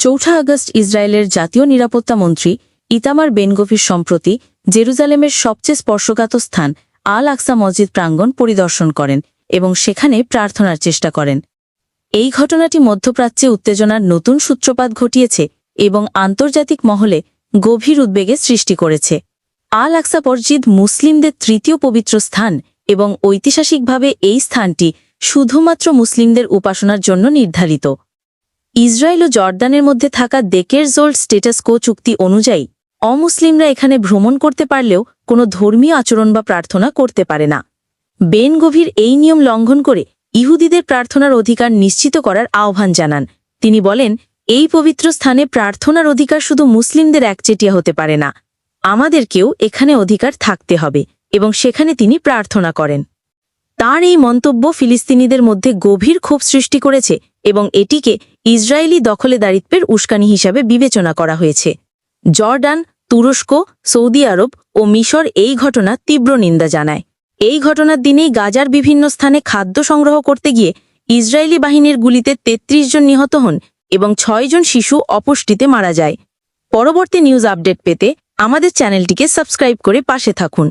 চৌঠা আগস্ট ইসরায়েলের জাতীয় নিরাপত্তা মন্ত্রী ইতামার বেনগফির সম্প্রতি জেরুজালেমের সবচেয়ে স্পর্শকাত স্থান আল আকসা মসজিদ প্রাঙ্গণ পরিদর্শন করেন এবং সেখানে প্রার্থনার চেষ্টা করেন। এই ঘটনাটি মধ্যপ্রাচ্যে উত্তেজনার নতুন সূত্রপাত ঘটিয়েছে এবং আন্তর্জাতিক মহলে গভীর উদ্বেগের সৃষ্টি করেছে। আল আকসা মসজিদ মুসলিমদের তৃতীয় পবিত্র স্থান এবং ঐতিহাসিকভাবে এই স্থানটি শুধুমাত্র মুসলিমদের উপাসনার জন্য নির্ধারিত। ইসরায়েল ও জর্দানের মধ্যে থাকা দেকের জোল্ড স্টেটাস কো চুক্তি অনুযায়ী, অমুসলিমরা এখানে ভ্রমণ করতে পারলেও কোনো ধর্মীয় আচরণ বা প্রার্থনা করতে পারে না। বেন গভীর এই নিয়ম লঙ্ঘন করে ইহুদিদের প্রার্থনার অধিকার নিশ্চিত করার আহ্বান জানান। তিনি বলেন, এই পবিত্র স্থানে প্রার্থনার অধিকার শুধু মুসলিমদের একচেটিয়া হতে পারে না। আমাদেরকেও এখানে অধিকার থাকতে হবে এবং সেখানে তিনি প্রার্থনা করেন। তার এই মন্তব্য ফিলিস্তিনিদের মধ্যে গভীর ক্ষোভ সৃষ্টি করেছে এবং এটিকে ইসরায়েলি দখলেদারিত্বের উস্কানি হিসাবে বিবেচনা করা হয়েছে। জর্ডান, তুরস্ক, সৌদি আরব ও মিশর এই ঘটনা তীব্র নিন্দা জানায়। এই ঘটনার দিনেই গাজার বিভিন্ন স্থানে খাদ্য সংগ্রহ করতে গিয়ে ইসরায়েলি বাহিনীর গুলিতে ৩৩ জন নিহত হন এবং ছয় জন শিশু অপুষ্টিতে মারা যায়। পরবর্তী নিউজ আপডেট পেতে আমাদের চ্যানেলটিকে সাবস্ক্রাইব করে পাশে থাকুন।